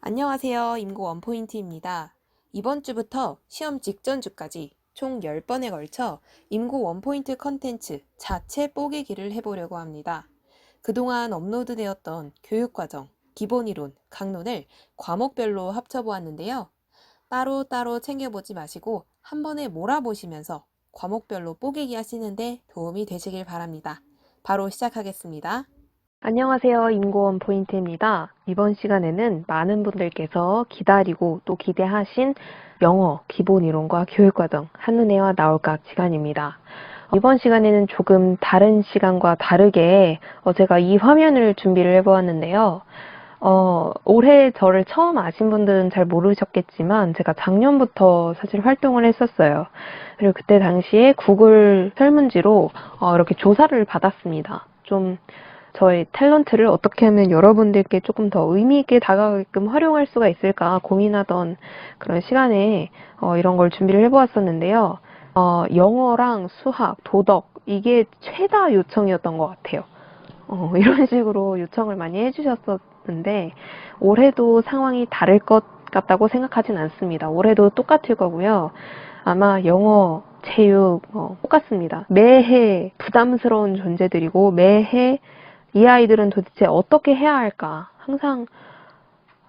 안녕하세요. 임고 원포인트입니다. 이번 주부터 시험 직전 주까지 총 10번에 걸쳐 임고 원포인트 컨텐츠 자체 뽀개기를 해보려고 합니다. 그동안 업로드되었던 교육과정, 기본이론, 강론을 과목별로 합쳐보았는데요. 따로따로 챙겨보지 마시고 한 번에 몰아보시면서 과목별로 뽀개기 하시는데 도움이 되시길 바랍니다. 바로 시작하겠습니다. 안녕하세요. 임고원 포인트입니다. 이번 시간에는 많은 분들께서 기다리고 또 기대하신 영어 기본 이론과 교육 과정 한눈에와 나올각 시간입니다. 이번 시간에는 조금 다른 시간과 다르게 어, 제가 이 화면을 준비를 해보았는데요. 어, 올해 저를 처음 아신 분들은 잘 모르셨겠지만 제가 작년부터 사실 활동을 했었어요. 그리고 그때 당시에 구글 설문지로 어, 이렇게 조사를 받았습니다. 좀 저의 탤런트를 어떻게 하면 여러분들께 조금 더 의미 있게 다가가게끔 활용할 수가 있을까 고민하던 그런 시간에 어, 이런 걸 준비를 해보았었는데요. 어, 영어랑 수학, 도덕 이게 최다 요청이었던 것 같아요. 어, 이런 식으로 요청을 많이 해주셨었는데 올해도 상황이 다를 것 같다고 생각하진 않습니다. 올해도 똑같을 거고요. 아마 영어, 체육 어, 똑같습니다. 매해 부담스러운 존재들이고 매해 이 아이들은 도대체 어떻게 해야 할까? 항상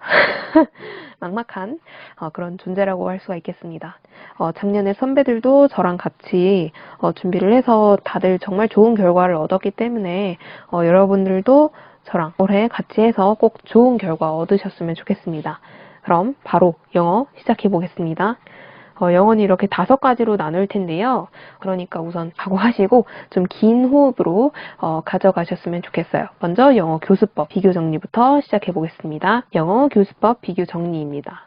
막막한 어, 그런 존재라고 할 수가 있겠습니다. 어, 작년에 선배들도 저랑 같이 어, 준비를 해서 다들 정말 좋은 결과를 얻었기 때문에 어, 여러분들도 저랑 올해 같이 해서 꼭 좋은 결과 얻으셨으면 좋겠습니다. 그럼 바로 영어 시작해 보겠습니다. 어, 영어는 이렇게 다섯 가지로 나눌 텐데요. 그러니까 우선 각오하시고 좀 긴 호흡으로 어, 가져가셨으면 좋겠어요. 먼저 영어 교수법 비교 정리부터 시작해 보겠습니다. 영어 교수법 비교 정리입니다.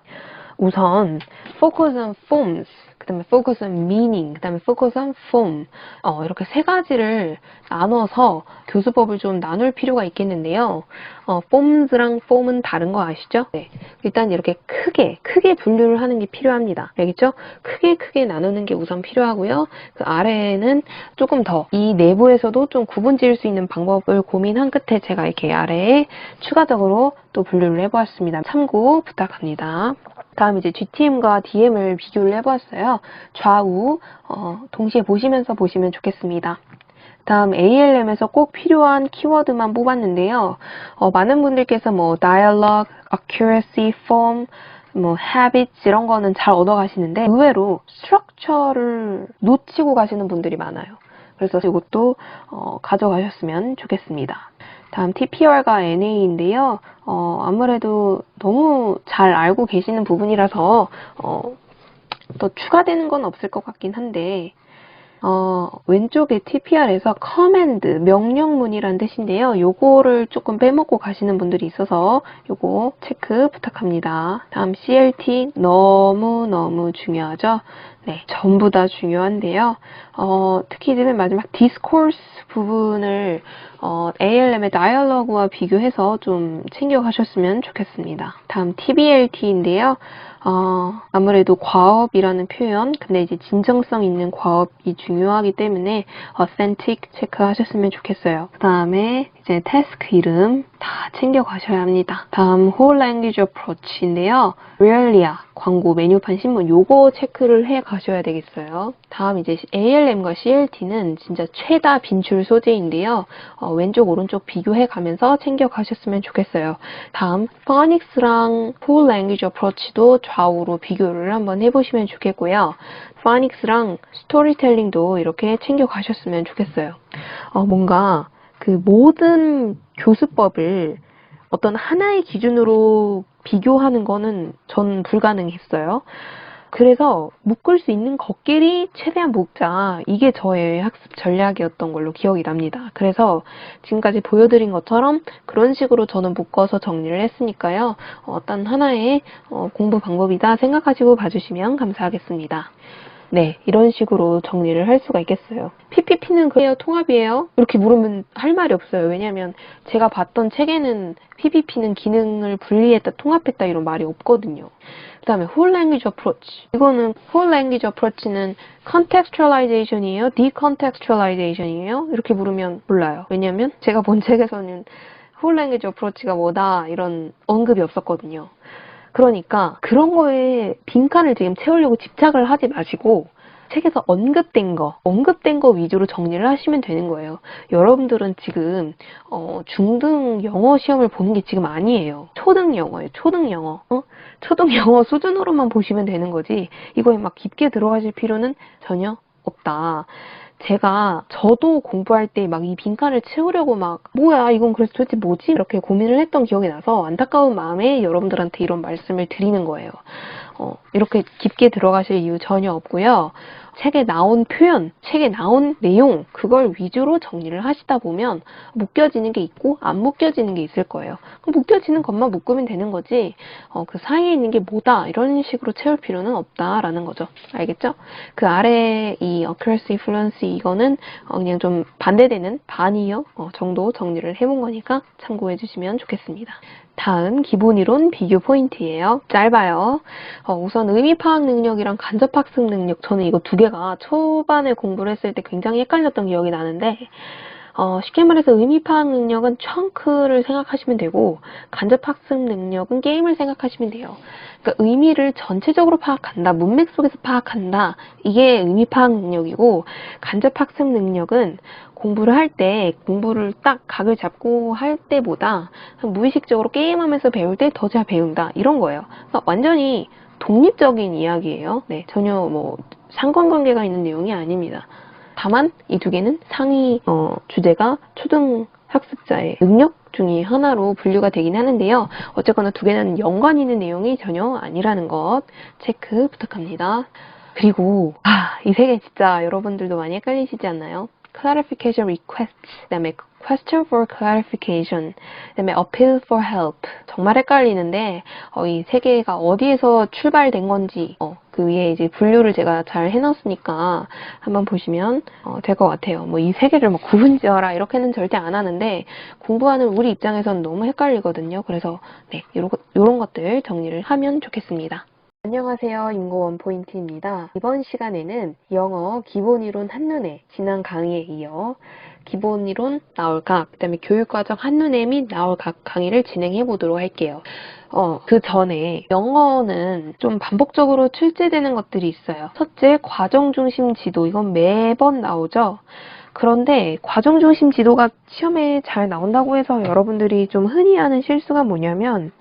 우선 focus on forms, 그 다음에 focus on meaning, 그 다음에 focus on form 어, 이렇게 세 가지를 나눠서 교수법을 좀 나눌 필요가 있겠는데요. 어, forms랑 form은 다른 거 아시죠? 네. 일단 이렇게 크게 크게 분류를 하는 게 필요합니다. 알겠죠? 크게 크게 나누는 게 우선 필요하고요. 그 아래에는 조금 더 이 내부에서도 좀 구분 지을 수 있는 방법을 고민한 끝에 제가 이렇게 아래에 추가적으로 또 분류를 해보았습니다. 참고 부탁합니다. 다음 이제 GTM과 DM을 비교를 해보았어요. 좌우 어, 동시에 보시면서 보시면 좋겠습니다. 다음 ALM에서 꼭 필요한 키워드만 뽑았는데요. 어, 많은 분들께서 뭐 dialogue, accuracy, form, 뭐 habits 이런 거는 잘 얻어 가시는데 의외로 structure를 놓치고 가시는 분들이 많아요. 그래서 이것도 어, 가져가셨으면 좋겠습니다. 다음 TPR과 NA인데요. 어, 아무래도 너무 잘 알고 계시는 부분이라서 어, 더 추가되는 건 없을 것 같긴 한데 어, 왼쪽에 TPR에서 command, 명령문이란 뜻인데요. 요거를 조금 빼먹고 가시는 분들이 있어서 요거 체크 부탁합니다. 다음 CLT 너무너무 중요하죠. 네, 전부 다 중요한데요. 어, 특히 이제 맨 마지막 discourse 부분을 어, ALM의 dialogue와 비교해서 좀 챙겨가셨으면 좋겠습니다. 다음 TBLT인데요. 어, 아무래도 과업이라는 표현, 근데 이제 진정성 있는 과업이 중요하기 때문에 authentic 체크하셨으면 좋겠어요. 그 다음에 이제 태스크 이름 다 챙겨가셔야 합니다. 다음 whole language approach인데요. realia 광고 메뉴판 신문 요거 체크를 해 가셔야 되겠어요. 다음 이제 ALM과 CLT는 진짜 최다 빈출 소재인데요. 어, 왼쪽 오른쪽 비교해 가면서 챙겨 가셨으면 좋겠어요. 다음 phonics랑 whole language approach도 좌우로 비교를 한번 해보시면 좋겠고요. phonics랑 스토리텔링도 이렇게 챙겨 가셨으면 좋겠어요. 어, 뭔가 그 모든 교수법을 어떤 하나의 기준으로 비교하는 거는 전 불가능했어요. 그래서 묶을 수 있는 것끼리 최대한 묶자. 이게 저의 학습 전략이었던 걸로 기억이 납니다. 그래서 지금까지 보여드린 것처럼 그런 식으로 저는 묶어서 정리를 했으니까요. 어떤 하나의 어, 공부 방법이다 생각하시고 봐주시면 감사하겠습니다. 네, 이런 식으로 정리를 할 수가 있겠어요. PPP는 그래요, 통합이에요? 이렇게 물으면 할 말이 없어요. 왜냐면 제가 봤던 책에는 PPP는 기능을 분리했다, 통합했다 이런 말이 없거든요. 그 다음에 whole language approach. 이거는 whole language approach는 contextualization이에요? decontextualization이에요? 이렇게 물으면 몰라요. 왜냐면 제가 본 책에서는 whole language approach가 뭐다 이런 언급이 없었거든요. 그러니까 그런 거에 빈칸을 지금 채우려고 집착을 하지 마시고 책에서 언급된 거, 언급된 거 위주로 정리를 하시면 되는 거예요. 여러분들은 지금 어, 중등 영어 시험을 보는 게 지금 아니에요. 초등 영어예요. 초등 영어. 어? 초등 영어 수준으로만 보시면 되는 거지. 이거에 막 깊게 들어가실 필요는 전혀 없다. 제가 저도 공부할 때 막 이 빈칸을 채우려고 막 뭐야 이건 그래서 도대체 뭐지 이렇게 고민을 했던 기억이 나서 안타까운 마음에 여러분들한테 이런 말씀을 드리는 거예요. 어, 이렇게 깊게 들어가실 이유 전혀 없고요. 책에 나온 표현, 책에 나온 내용 그걸 위주로 정리를 하시다 보면 묶여지는 게 있고 안 묶여지는 게 있을 거예요. 그럼 묶여지는 것만 묶으면 되는 거지 어, 그 사이에 있는 게 뭐다 이런 식으로 채울 필요는 없다라는 거죠. 알겠죠? 그 아래 이 accuracy, fluency 이거는 어, 그냥 좀 반대되는 반이요 어, 정도 정리를 해본 거니까 참고해 주시면 좋겠습니다. 다음 기본 이론 비교 포인트예요. 짧아요. 어, 우선 의미 파악 능력이랑 간접 학습 능력 저는 이거 두 개가 초반에 공부를 했을 때 굉장히 헷갈렸던 기억이 나는데 어, 쉽게 말해서 의미 파악 능력은 청크를 생각하시면 되고 간접 학습 능력은 게임을 생각하시면 돼요. 그러니까 의미를 전체적으로 파악한다, 문맥 속에서 파악한다. 이게 의미 파악 능력이고 간접 학습 능력은 공부를 할 때 공부를 딱 각을 잡고 할 때보다 무의식적으로 게임하면서 배울 때 더 잘 배운다 이런 거예요. 완전히 독립적인 이야기예요. 네, 전혀 뭐 상관관계가 있는 내용이 아닙니다. 다만 이 두 개는 상위 어, 주제가 초등 학습자의 능력 중의 하나로 분류가 되긴 하는데요. 어쨌거나 두 개는 연관 있는 내용이 전혀 아니라는 것 체크 부탁합니다. 그리고 아, 이 세 개 진짜 여러분들도 많이 헷갈리시지 않나요? Clarification request, 그 다음에 question for clarification, 그 다음에 appeal for help. 정말 헷갈리는데 어, 이 세 개가 어디에서 출발된 건지 어, 그 위에 이제 분류를 제가 잘 해놨으니까 한번 보시면 어, 될 것 같아요. 뭐 이 세 개를 뭐 구분지어라 이렇게는 절대 안 하는데 공부하는 우리 입장에서는 너무 헷갈리거든요. 그래서 네, 요런, 것- 요런 것들 정리를 하면 좋겠습니다. 안녕하세요. 인고원 포인트입니다. 이번 시간에는 영어 기본이론 한눈에 지난 강의에 이어 기본이론 나올 각, 그 다음에 교육과정 한눈에 및 나올 각 강의를 진행해 보도록 할게요. 어, 그 전에 영어는 좀 반복적으로 출제되는 것들이 있어요. 첫째, 과정 중심 지도. 이건 매번 나오죠. 그런데 과정 중심 지도가 시험에 잘 나온다고 해서 여러분들이 좀 흔히 하는 실수가 뭐냐면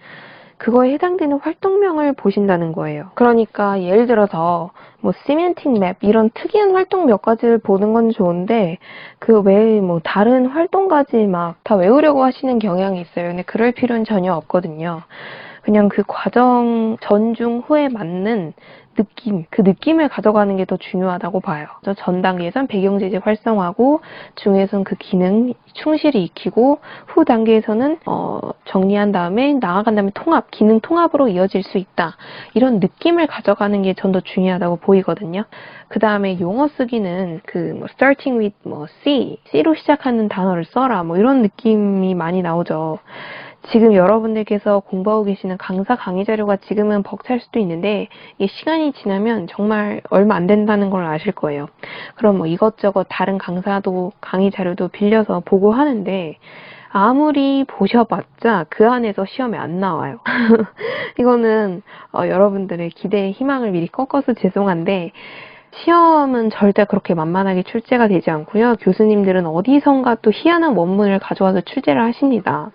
그거에 해당되는 활동명을 보신다는 거예요. 그러니까 예를 들어서 뭐 시멘팅 맵 이런 특이한 활동 몇 가지를 보는 건 좋은데 그 외에 뭐 다른 활동까지 막 다 외우려고 하시는 경향이 있어요. 근데 그럴 필요는 전혀 없거든요. 그냥 그 과정 전중 후에 맞는 느낌, 그 느낌을 가져가는 게 더 중요하다고 봐요. 저전 단계에선 배경제재 활성화하고 중에선 그 기능 충실히 익히고 후 단계에서는 어, 정리한 다음에 나아간 다음에 통합, 기능 통합으로 이어질 수 있다. 이런 느낌을 가져가는 게 전 더 중요하다고 보이거든요. 그 다음에 용어 쓰기는 그뭐 starting with 뭐 C, C로 시작하는 단어를 써라 뭐 이런 느낌이 많이 나오죠. 지금 여러분들께서 공부하고 계시는 강사 강의 자료가 지금은 벅찰 수도 있는데 이게 시간이 지나면 정말 얼마 안 된다는 걸 아실 거예요. 그럼 뭐 이것저것 다른 강사도 강의 자료도 빌려서 보고 하는데 아무리 보셔봤자 그 안에서 시험에 안 나와요. 이거는 어, 여러분들의 기대에 희망을 미리 꺾어서 죄송한데 시험은 절대 그렇게 만만하게 출제가 되지 않고요. 교수님들은 어디선가 또 희한한 원문을 가져와서 출제를 하십니다.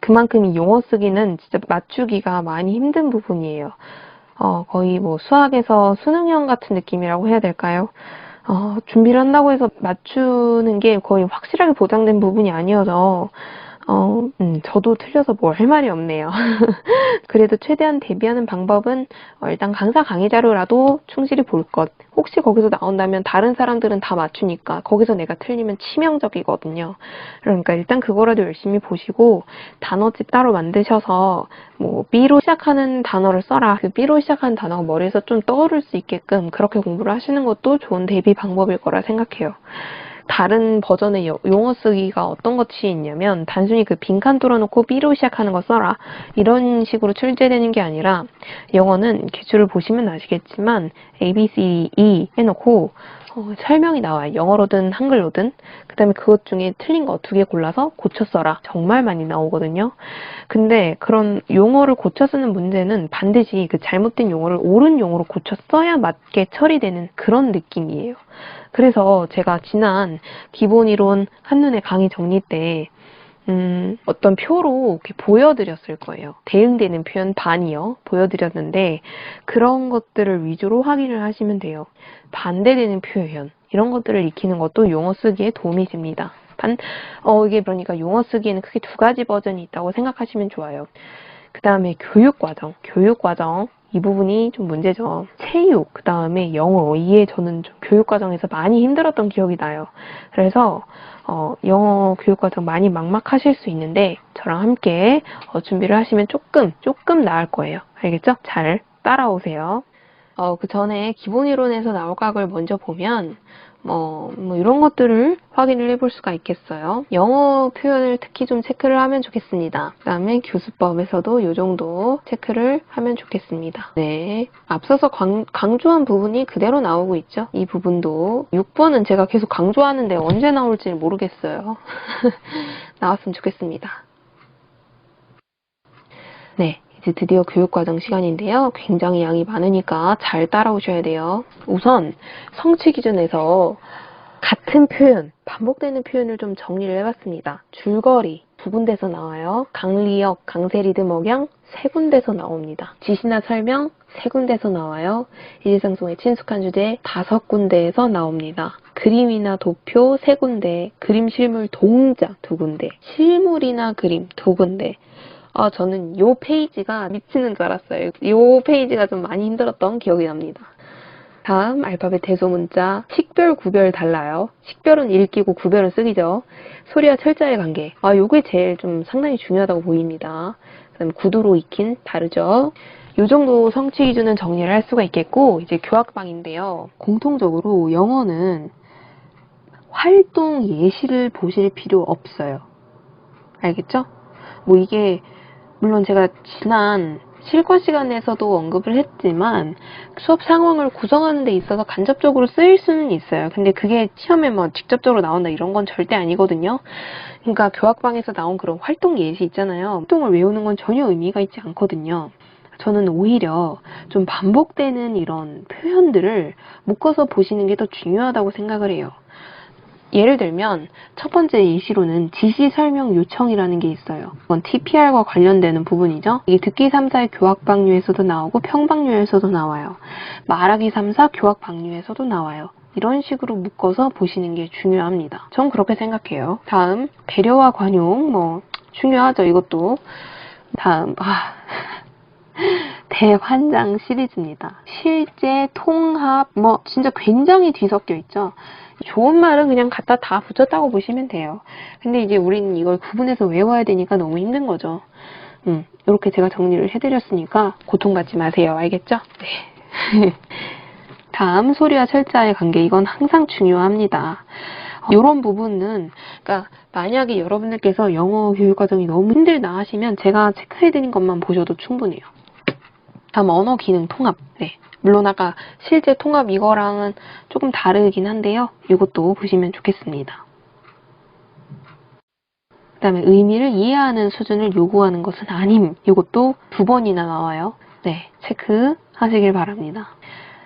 그만큼 이 용어 쓰기는 진짜 맞추기가 많이 힘든 부분이에요. 어, 거의 뭐 수학에서 수능형 같은 느낌이라고 해야 될까요? 어, 준비를 한다고 해서 맞추는 게 거의 확실하게 보장된 부분이 아니어서 어, 음, 저도 틀려서 뭘 할 말이 없네요. 그래도 최대한 대비하는 방법은 어, 일단 강사 강의 자료라도 충실히 볼 것. 혹시 거기서 나온다면 다른 사람들은 다 맞추니까 거기서 내가 틀리면 치명적이거든요. 그러니까 일단 그거라도 열심히 보시고 단어집 따로 만드셔서 뭐 B로 시작하는 단어를 써라. 그 B로 시작하는 단어가 머리에서 좀 떠오를 수 있게끔 그렇게 공부를 하시는 것도 좋은 대비 방법일 거라 생각해요. 다른 버전의 여- 용어 쓰기가 어떤 것이 있냐면 단순히 그 빈칸 뚫어놓고 B로 시작하는 거 써라. 이런 식으로 출제되는 게 아니라 영어는 기출을 보시면 아시겠지만 A, B, C, E 해놓고 어, 설명이 나와요. 영어로든 한글로든. 그 다음에 그것 중에 틀린 거 두 개 골라서 고쳐 써라. 정말 많이 나오거든요. 근데 그런 용어를 고쳐 쓰는 문제는 반드시 그 잘못된 용어를 옳은 용어로 고쳐 써야 맞게 처리되는 그런 느낌이에요. 그래서 제가 지난 기본 이론 한눈에 강의 정리 때 음, 어떤 표로 이렇게 보여드렸을 거예요. 대응되는 표현 반이요. 보여드렸는데, 그런 것들을 위주로 확인을 하시면 돼요. 반대되는 표현, 이런 것들을 익히는 것도 용어 쓰기에 도움이 됩니다. 반, 어, 이게 그러니까 용어 쓰기에는 크게 두 가지 버전이 있다고 생각하시면 좋아요. 그 다음에 교육과정, 교육과정. 이 부분이 좀 문제죠. 체육, 그 다음에 영어. 이에 저는 좀 교육과정에서 많이 힘들었던 기억이 나요. 그래서 어, 영어 교육과정 많이 막막하실 수 있는데 저랑 함께 어, 준비를 하시면 조금 조금 나을 거예요. 알겠죠? 잘 따라오세요. 어, 그 전에 기본 이론에서 나올 각을 먼저 보면 뭐, 뭐 이런 것들을 확인을 해볼 수가 있겠어요. 영어 표현을 특히 좀 체크를 하면 좋겠습니다. 그 다음에 교수법에서도 이 정도 체크를 하면 좋겠습니다. 네. 앞서서 강, 강조한 부분이 그대로 나오고 있죠. 이 부분도 6번은 제가 계속 강조하는데 언제 나올지 모르겠어요. 나왔으면 좋겠습니다. 네. 이제 드디어 교육과정 시간인데요. 굉장히 양이 많으니까 잘 따라오셔야 돼요. 우선 성취 기준에서 같은 표현, 반복되는 표현을 좀 정리를 해봤습니다. 줄거리 두 군데서 나와요. 강리역, 강세리듬 억양 세 군데서 나옵니다. 지시나 설명 세 군데서 나와요. 일상송의 친숙한 주제 다섯 군데에서 나옵니다. 그림이나 도표 세 군데, 그림 실물 동작 두 군데, 실물이나 그림 두 군데, 아, 저는 요 페이지가 미치는 줄 알았어요. 요 페이지가 좀 많이 힘들었던 기억이 납니다. 다음 알파벳 대소문자 식별 구별 달라요. 식별은 읽기고 구별은 쓰기죠. 소리와 철자의 관계. 아, 요게 제일 좀 상당히 중요하다고 보입니다. 그다음 구두로 익힌 다르죠. 요 정도 성취 기준은 정리를 할 수가 있겠고 이제 교학방인데요. 공통적으로 영어는 활동 예시를 보실 필요 없어요. 알겠죠? 뭐 이게 물론 제가 지난 실권 시간에서도 언급을 했지만 수업 상황을 구성하는 데 있어서 간접적으로 쓰일 수는 있어요. 근데 그게 시험에 뭐 직접적으로 나온다 이런 건 절대 아니거든요. 그러니까 교학방에서 나온 그런 활동 예시 있잖아요. 활동을 외우는 건 전혀 의미가 있지 않거든요. 저는 오히려 좀 반복되는 이런 표현들을 묶어서 보시는 게 더 중요하다고 생각을 해요. 예를 들면 첫 번째 예시로는 지시 설명 요청이라는 게 있어요. 이건 TPR과 관련되는 부분이죠. 이게 듣기 3사의 교학 방류에서도 나오고 평방류에서도 나와요. 말하기 3사 교학 방류에서도 나와요. 이런 식으로 묶어서 보시는 게 중요합니다. 전 그렇게 생각해요. 다음 배려와 관용 뭐 중요하죠. 이것도 다음 아 대환장 시리즈입니다. 실제, 통합, 뭐 진짜 굉장히 뒤섞여 있죠. 좋은 말은 그냥 갖다 다 붙였다고 보시면 돼요. 근데 이제 우리는 이걸 구분해서 외워야 되니까 너무 힘든 거죠. 음, 이렇게 제가 정리를 해드렸으니까 고통받지 마세요. 알겠죠? 네. 다음 소리와 철자의 관계 이건 항상 중요합니다. 이런 부분은 그러니까 만약에 여러분들께서 영어 교육 과정이 너무 힘들다 하시면 제가 체크해드린 것만 보셔도 충분해요. 다음 언어 기능 통합. 네. 물론 아까 실제 통합 이거랑은 조금 다르긴 한데요. 이것도 보시면 좋겠습니다. 그 다음에 의미를 이해하는 수준을 요구하는 것은 아님. 이것도 두 번이나 나와요. 네. 체크 하시길 바랍니다.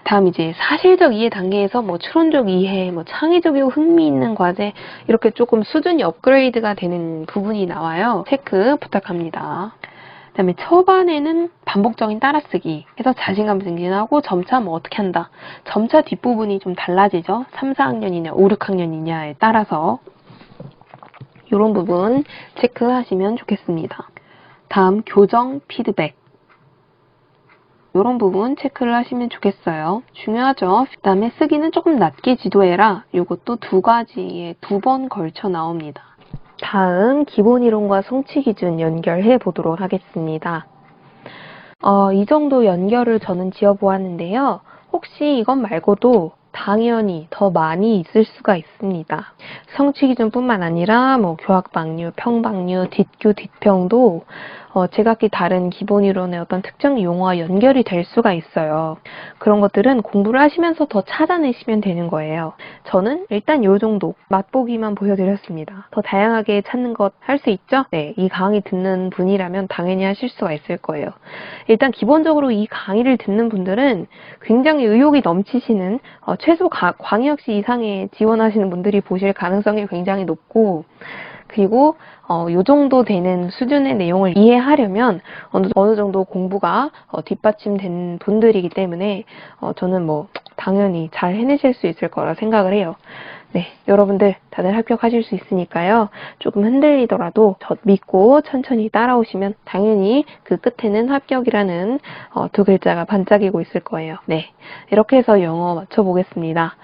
다음 이제 사실적 이해 단계에서 뭐 추론적 이해, 뭐 창의적이고 흥미있는 과제 이렇게 조금 수준이 업그레이드가 되는 부분이 나와요. 체크 부탁합니다. 그다음에 초반에는 반복적인 따라쓰기 해서 자신감 증진하고 점차 뭐 어떻게 한다. 점차 뒷부분이 좀 달라지죠. 3, 4학년이냐 5, 6학년이냐에 따라서 이런 부분 체크하시면 좋겠습니다. 다음 교정 피드백 이런 부분 체크를 하시면 좋겠어요. 중요하죠. 그 다음에 쓰기는 조금 낮게 지도해라. 이것도 두 가지에 두 번 걸쳐 나옵니다. 다음 기본 이론과 성취 기준 연결해 보도록 하겠습니다. 어, 이 정도 연결을 저는 지어 보았는데요. 혹시 이것 말고도 당연히 더 많이 있을 수가. 있습니다. 성취 기준뿐만 아니라 뭐 교학 방류, 평방류, 뒷교, 뒷평도 어, 제각기 다른 기본 이론의 어떤 특정 용어와 연결이 될 수가 있어요. 그런 것들은 공부를 하시면서 더 찾아내시면 되는 거예요. 저는 일단 요 정도 맛보기만 보여드렸습니다. 더 다양하게 찾는 것 할 수 있죠? 네, 이 강의 듣는 분이라면 당연히 하실 수가 있을 거예요. 일단 기본적으로 이 강의를 듣는 분들은 굉장히 의욕이 넘치시는 어, 최소 가- 광역시 이상에 지원하시는 분들이 보실 가능성이 굉장히 높고 그리고 어, 요 정도 되는 수준의 내용을 이해하려면 어느, 어느 정도 공부가 어, 뒷받침된 분들이기 때문에 어, 저는 뭐 당연히 잘 해내실 수 있을 거라 생각을 해요. 네, 여러분들 다들 합격하실 수 있으니까요. 조금 흔들리더라도 저 믿고 천천히 따라오시면 당연히 그 끝에는 합격이라는 어, 두 글자가 반짝이고 있을 거예요. 네, 이렇게 해서 영어 맞춰보겠습니다.